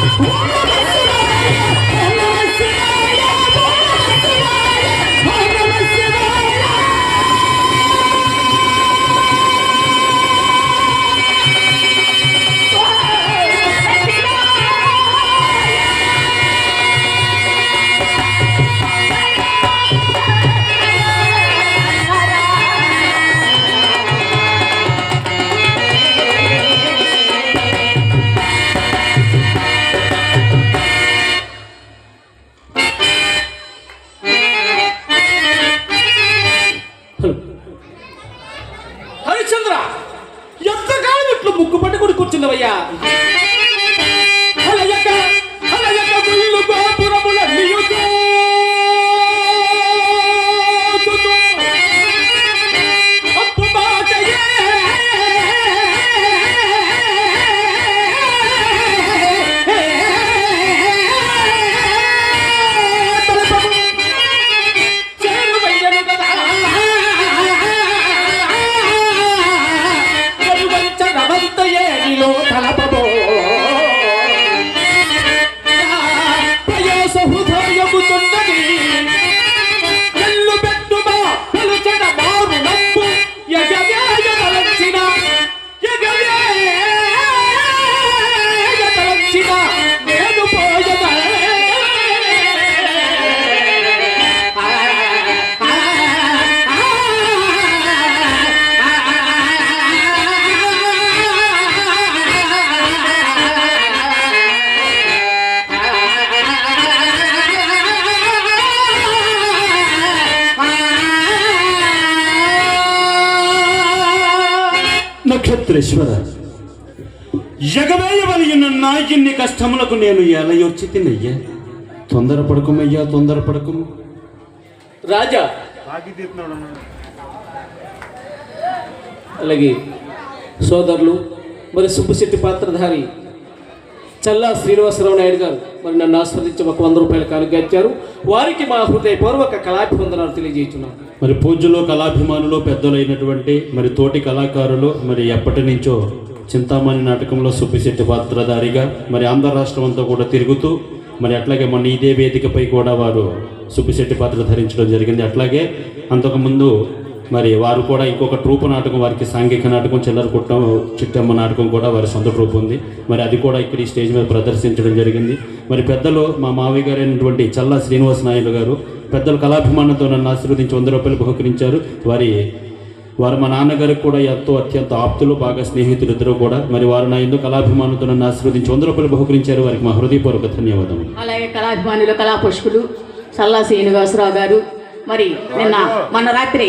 హరిశ్చంద్ర నక్షత్రేశ్వర ఎగవేయవలగిన నాయకుని కష్టములకు నేను ఎలా వచ్చి తినయ్యా. తొందరపడకమయ్యా తొందరపడకము రాజా. అలాగే సోదరులు మరి సుబ్బశెట్టి పాత్రధారి చల్లా శ్రీనివాసరావు నాయుడు గారు మరి నన్ను ఆస్వాదించి ఒక వంద రూపాయలు కానుగాచ్చారు వారికి మా హృదయపూర్వక కళాభివందనాలు తెలియజేస్తున్నాను. మరి పూజలో కళాభిమానులు పెద్దలైనటువంటి మరి తోటి కళాకారులు మరి ఎప్పటి నుంచో చింతామణి నాటకంలో సుబ్బిశెట్టి పాత్రధారిగా మరి ఆంధ్ర రాష్ట్రం అంతా కూడా తిరుగుతూ మరి అట్లాగే మొన్న ఇదే వేదికపై కూడా వారు సుబ్బిశెట్టి పాత్ర ధరించడం జరిగింది. అట్లాగే అంతకుముందు మరి వారు కూడా ఇంకొక ట్రూపు నాటకం వారికి సాంఘిక నాటకం చిల్లర కుట్టం చిట్టమ్మ నాటకం కూడా వారి సొంత ట్రూప్ ఉంది. మరి అది కూడా ఇక్కడ ఈ స్టేజ్ మీద ప్రదర్శించడం జరిగింది. మరి పెద్దలు మా మావయ్య గారు అయినటువంటి చల్లా శ్రీనివాస నాయుడు గారు పెద్దలు కళాభిమానంతో నన్ను ఆశీర్వదించి వంద రూపాయలు బహుకరించారు. వారి వారు మా నాన్నగారికి కూడా ఎంతో అత్యంత ఆప్తులు బాగా స్నేహితులు ఇద్దరు కూడా. మరి వారు నా ఎందుకు కళాభిమానంతో నన్ను ఆశీర్వదించి వంద రూపాయలు బహుకరించారు? వారికి మా హృదయపూర్వక ధన్యవాదములు. అలాగే కళాభిమానులు కళాపుష్కులు సల్లా శ్రీనివాసరావు గారు. మరి నిన్న మొన్న రాత్రి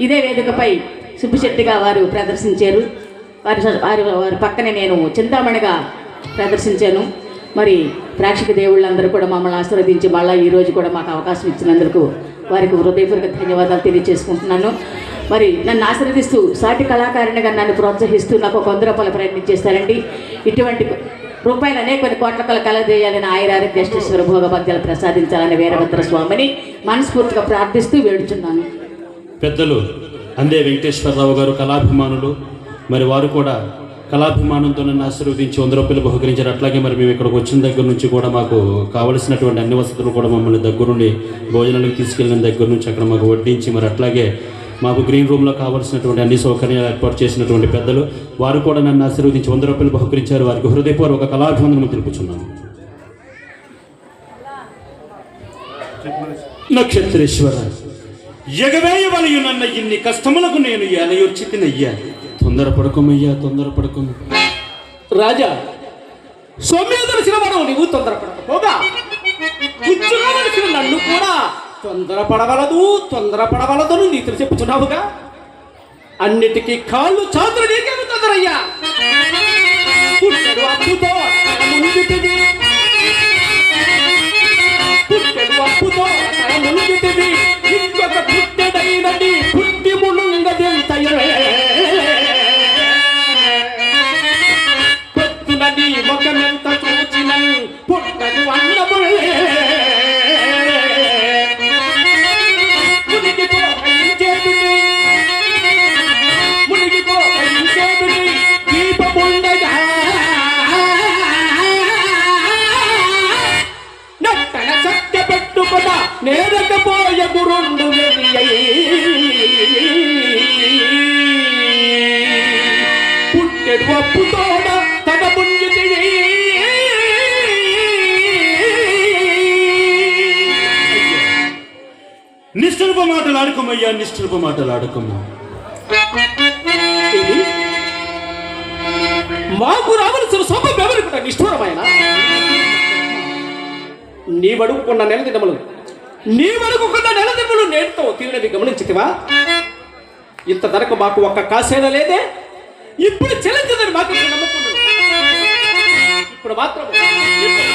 ఇదే వేదికపై సుబ్బిశెట్టిగా వారు ప్రదర్శించారు. వారి వారి వారి పక్కనే నేను చింతామణిగా ప్రదర్శించాను. మరి ప్రేక్షక దేవుళ్ళందరూ కూడా మమ్మల్ని ఆశీర్వదించి మళ్ళీ ఈరోజు కూడా మాకు అవకాశం ఇచ్చినందుకు వారికి హృదయపూర్వక ధన్యవాదాలు తెలియజేసుకుంటున్నాను. మరి నన్ను ఆశీర్వదిస్తూ సాటి కళాకారిణిగా నన్ను ప్రోత్సహిస్తూ నాకు ఒక వంద రూపాయలు ప్రయత్నం చేస్తారండి ఇటువంటి రూపాయలు అనేక కొన్ని కోట్ల కల కలదేయాలని ఆయురారోగ్య అష్టేశ్వర భోగభాగ్యాలు ప్రసాదించాలని వీరభద్ర స్వామిని మనస్ఫూర్తిగా ప్రార్థిస్తూ వేడుచున్నాను. పెద్దలు అందే వెంకటేశ్వరరావు గారు కళాభిమానులు. మరి వారు కూడా కళాభిమానంతో నన్ను ఆశీర్వదించి వంద రూపాయలు బహుకరించారు. అట్లాగే మరి మేము ఇక్కడికి వచ్చిన దగ్గర నుంచి కూడా మాకు కావలసినటువంటి అన్ని వసతులు కూడా మమ్మల్ని దగ్గరుండి భోజనాలకు తీసుకెళ్ళిన దగ్గర నుంచి అక్కడ మాకు వడ్డించి మరి అట్లాగే మాకు గ్రీన్ రూమ్లో కావాల్సినటువంటి అన్ని సౌకర్యాలు ఏర్పాటు చేసినటువంటి పెద్దలు వారు కూడా నన్ను ఆశీర్వదించి వంద రూపాయలు బహుకరించారు. వారికి హృదయపూర్వక కళాభివందనం తెలుపుచున్నాను. నక్షత్రేశ్వర ఎగవేయవలయునన్న ఇన్ని కష్టములకు నేను ఎలయొచ్చితినయ్యా తొందర పడుకోము రాజా సౌమ్యదర్శన వాడు నీవు తొందరపడకపోగా? కూర్చున్నవలసిన నన్ను కూడా తొందరపడవలదు తొందరపడవలదని నీతులు చెప్పుచున్నావుగా? అన్నిటికీ కాళ్ళు చాతులు నీకేమి తొందరయ్యా. పుట్టెడు అప్పుతో నేరకపోయ గురుండు పుట్టెడు అప్పుతోడ తన పుణ్యతి నిష్ఠులపు మాటలు ఆడుకోమయ్యా నిష్ఠులపు మాటలు ఆడుకోమా మాకు రావలసిన సొంతం ఎవరికి బడుగు నీవడుకున్న నెల దినములు. నీ వడుకున్న నెల దినములు నేడుతో తీరినది గమనించితివా? ఇంత ధరకు మాకు ఒక్క కాసైనా లేదే? ఇప్పుడు చెల్లించదని మాకు నమ్మకం ఇప్పుడు మాత్రం ఇప్పుడు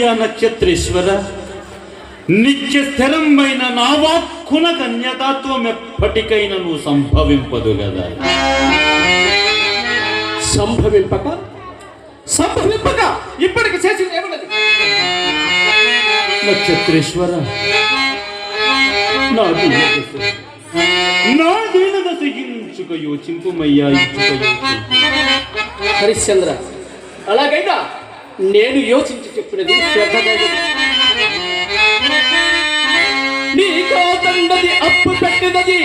కావలియనయ్యా నక్షత్రేశ్వర నిత్య స్థిరమైన నా వాక్కున కన్యతాత్వం ఎప్పటికైనా నువ్వు సంభవింపదు కదా సంభవింపక? సంభవింపక! ఇప్పటికి చేసింది ఏమన్నది? నక్షత్రేశ్వర నా యోచింపుమయ్యా హరిశ్చంద్ర అలాగైనా నేను యోచించి చెప్పినది శ్రద్ధ విను. తండది అప్పు పెట్టినది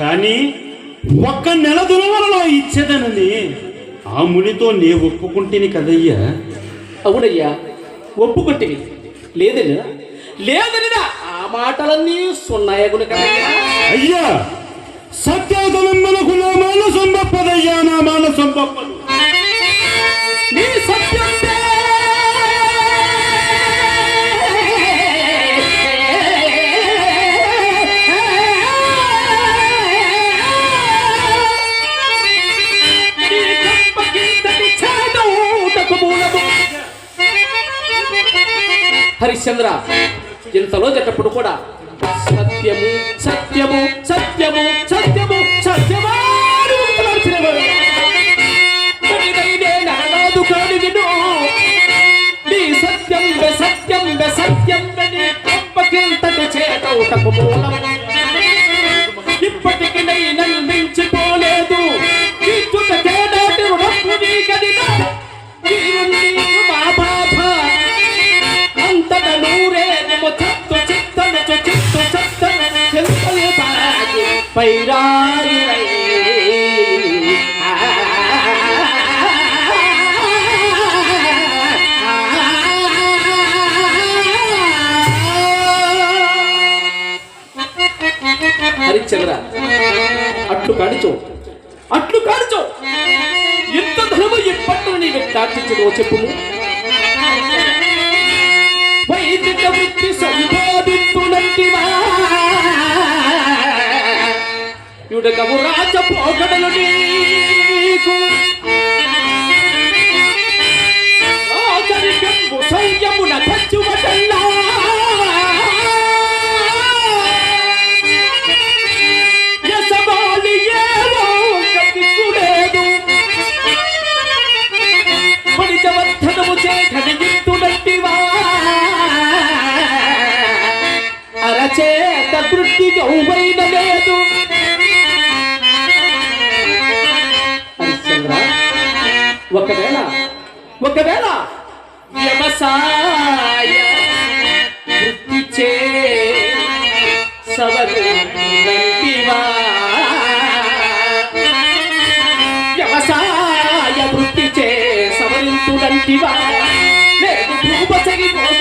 కానీ ఒక్క నెల దులవరలో ఇచ్చేదనని ఆ మునితో నే ఒప్పుకుంటేని కదయ్యా? అవునయ్యా ఒప్పుకొట్టివి లేదనినా? లేదనినా ఆ మాటలన్నీ సున్నాయగును కదయ్యా అయ్యా సత్యాదనం మనకు నా మాన సంపదయ్యా నా మాన సంపదు నీ సత్యం హరిశ్చంద్ర. ఇంతలో జటప్పుడు కూడా సత్యము సత్యము సత్యము సత్యము సత్యము సత్యం సత్యం సత్యం వె మూలం. బాగి పైరాయి అట్లు కాడిచో అట్లు కాడిచో ఎంత ధనము ఎప్పట్లో నీకు దాచించదో చెప్పుము వైదిక వృత్తి సంపాదించునంటివా యుడగము రాజ పోగడలు నీకు రాజరికంబు సౌర్యమున ఖర్చువటల్లా యశమాలి ఏవో కదిసులేదు అరచేత వృత్తి గౌవైన లేదు. ఒకవేళ ఒకవేళ వ్యవసాయ వృత్తి చే సవరింటివా? వ్యవసాయ వృత్తి చే సవరించుడంటివా లేదు భూపసగి గోస్తోద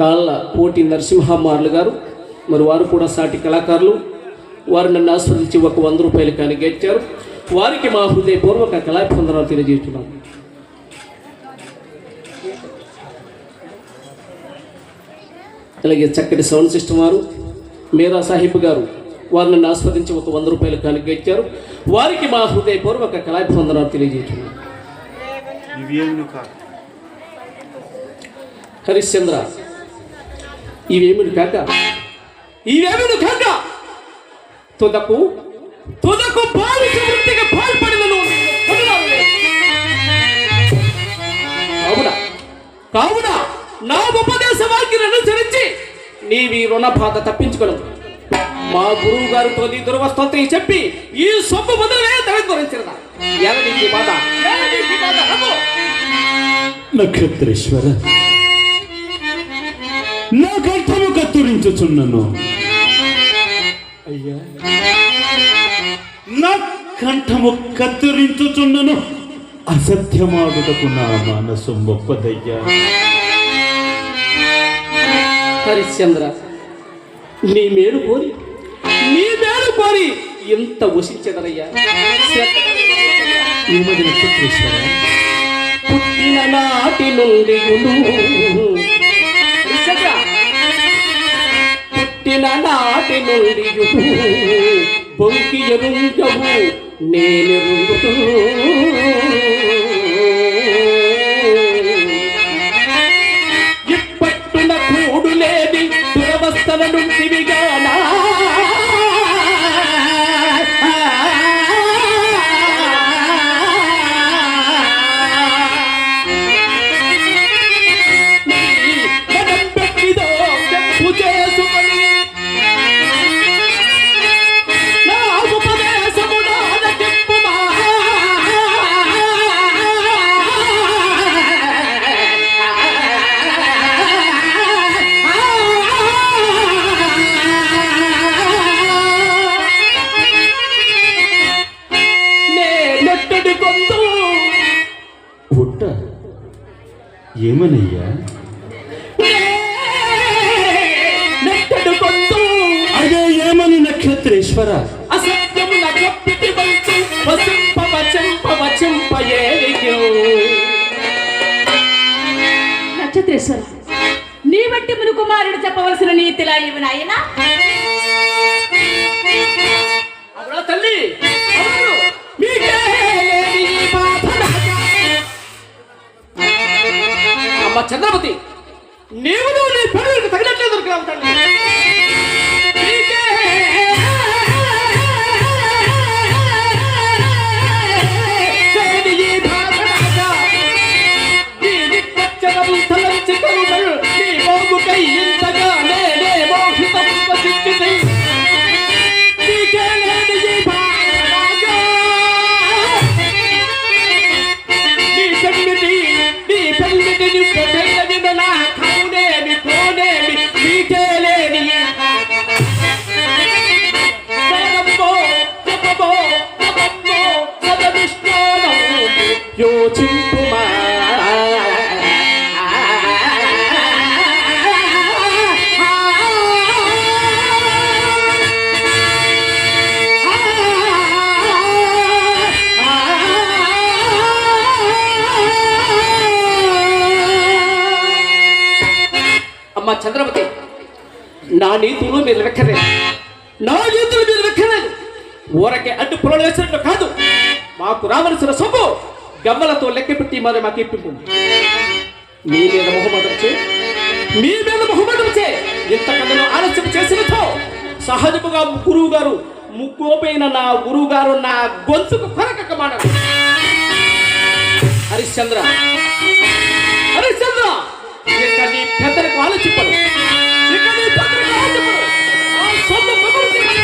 కాళ్ళ పోటీ నరసింహమ్మార్లు గారు మరి వారు కూడా సాటి కళాకారులు. వారు నన్ను ఆస్వాదించి ఒక వంద రూపాయలు కానీ గెలిచారు వారికి మా హృదయపూర్వక కళాభివందనాలు తెలియజేస్తున్నాను అలాగే చక్కటి సౌండ్ సిస్టమ్ వారు మీరా సాహిబ్ గారు వారు నన్ను ఆస్వాదించి ఒక వంద రూపాయలు కానీ గెలిచారు వారికి మా హృదయపూర్వక కళాభివందనాలు తెలియజేస్తున్నాను హరిశ్చంద్ర ఇవేమిటి కాక? ఇవేమిటి కాక? తుదకు తుదకు బాలిక వృత్తికి పాల్పడినను కావున కావున నా ఉపదేశ వాక్యం అనుసరించి నీవి రుణ బాధ తప్పించుకోలేదు మా గురువు గారితో నీ దురవస్థంతో చెప్పి ఈ సొమ్ము మొదలే తన ఎలా నీకు బాధ. నక్షత్రేశ్వర నా కంఠము కత్తురించుచున్నను. అయ్యా. నా కంఠము కత్తిరించుచున్నను. అసత్యమాడుటకు నా మనసు మొప్పదయ్యా. హరిశ్చంద్ర నీ మేలు కోరి నీ మేలు కోరి ఎంత నక్షత్రేశ్వర పుట్టిన నాటి నుండి పుట్టిన నాటి నుండి బొంకి ఎరుంగవు నేనెరుగుతూ ఏమనయ్యా? నెట్టడు గొంతు అదే ఏమని నక్షత్రేశ్వర? నక్షత్రేశ్వర నీ బట్టి ముని కుమారుడు చెప్పవలసిన నీతిలా ఇవి నాయనా? తల్లి అవును. మీకే అమ్మ చంద్రమతి నీవు నీ పెళ్ళికి తగినట్లేదు దొరికినావు నీకే లేని యోచింపుమా. నా నీతులు మీరు వెక్కలేదు నా నీతులు మీరు వెక్కలేదు ఊరకే అడ్డు పొలం వేసినట్లు కాదు. మాకు రావలసిన సొమ్ము గమ్మలతో లెక్కపెట్టి మరి మాకు ఇప్పింపు. మీ మీద మొహమాటం చే. మీ మీద మొహమాటం చే. ఇంతకన్నా ఆలస్యం చేసినతో సహజముగా గురువు గారు ముగ్గోపైన నా గురువు గారు నా గొంతుకు కొరకమానడు హరిశ్చంద్ర. హరిశ్చంద్ర! ఇక నీ పెద్దలకు ఆలోచింపడు ఇక నీ పెద్దలకు ఆలోచింపడు ఆ సొమ్ము కబురు చేయి.